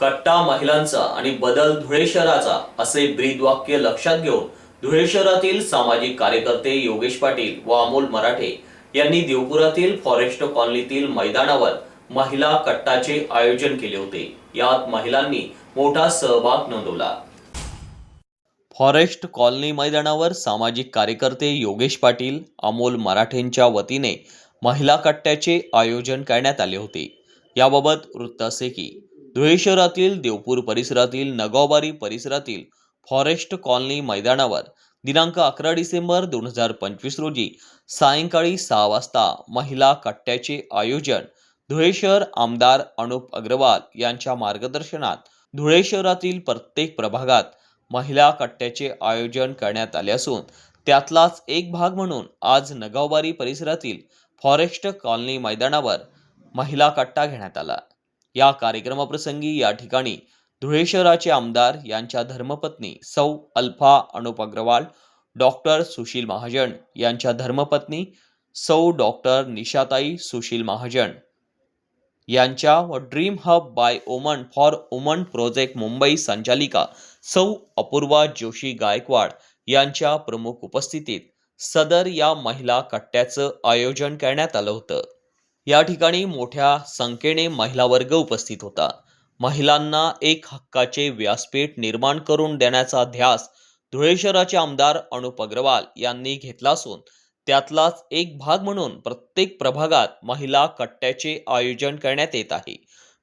कट्टा महिलांचा आणि बदल धुळे शहराचा असे ब्रीद वाक्य लक्षात घेऊन धुळे शहरातील सामाजिक कार्यकर्ते योगेश पाटील व अमोल मराठे यांनी देवपुरातील फॉरेस्ट कॉलनीतील मैदानावर महिला कट्टाचे आयोजन केले होते. यात महिलांनी मोठा सहभाग नोंदवला. फॉरेस्ट कॉलनी मैदानावर सामाजिक कार्यकर्ते योगेश पाटील अमोल मराठेंच्या वतीने महिला कट्ट्याचे आयोजन करण्यात आले होते. याबाबत वृत्त असे की धुळे शहरातील देवपूर परिसरातील नगावबारी परिसरातील फॉरेस्ट कॉलनी मैदानावर दिनांक अकरा डिसेंबर दोन हजार पंचवीस रोजी सायंकाळी सहा वाजता महिला कट्ट्याचे आयोजन धुळे शहर आमदार अनुप अग्रवाल यांच्या मार्गदर्शनात धुळे शहरातील प्रत्येक प्रभागात महिला कट्ट्याचे आयोजन करण्यात आले असून त्यातलाच एक भाग म्हणून आज नगावबारी परिसरातील फॉरेस्ट कॉलनी मैदानावर महिला कट्टा घेण्यात आला. या कार्यक्रमाप्रसंगी या ठिकाणी धुळे शहराचे आमदार यांच्या धर्मपत्नी सौ अल्फा अनुप अग्रवाल डॉक्टर सुशील महाजन यांच्या धर्मपत्नी सौ डॉक्टर निशाताई सुशील महाजन यांच्या व dream hub by women for women project Mumbai संचालिका सौ अपूर्वा जोशी गायकवाड यांच्या प्रमुख उपस्थितीत सदर या महिला कट्ट्याचं आयोजन करण्यात आलं होतं. या ठिकाणी मोठ्या संख्येने महिला वर्ग उपस्थित होता. महिलांना एक हक्काचे व्यासपीठ निर्माण करून देण्याचा ध्यास धुळे शहराचे आमदार अनुप अग्रवाल यांनी घेतला असून त्यातलाच एक भाग म्हणून प्रत्येक प्रभागात महिला कट्ट्याचे आयोजन करण्यात येत आहे.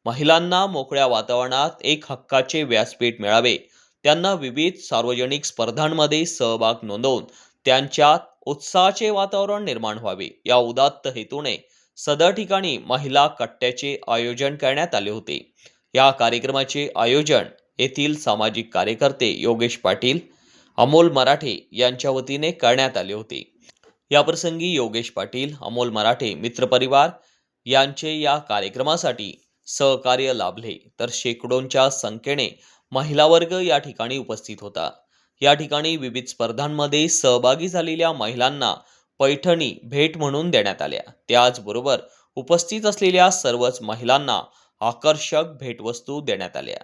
महिलांना मोकळ्या वातावरणात एक हक्काचे व्यासपीठ मिळावे. त्यांना विविध सार्वजनिक स्पर्धांमध्ये सहभाग नोंदवून त्यांच्यात उत्साहाचे वातावरण निर्माण व्हावे. या उदात्त हेतूने सदर ठिकाणी महिला कट्ट्याचे आयोजन करण्यात आले होते. या कार्यक्रमाचे आयोजन येथील सामाजिक कार्यकर्ते योगेश पाटील अमोल मराठे यांच्या वतीने करण्यात आले होते. याप्रसंगी योगेश पाटील अमोल मराठे मित्रपरिवार यांचे या कार्यक्रमासाठी सहकार्य लाभले तर शेकडोंच्या संख्येने महिला वर्ग या ठिकाणी उपस्थित होता. या ठिकाणी विविध स्पर्धांमध्ये सहभागी झालेल्या महिलांना पैठणी भेट म्हणून देण्यात आल्या. त्याचबरोबर उपस्थित असलेल्या सर्वच महिलांना आकर्षक भेटवस्तू देण्यात आल्या.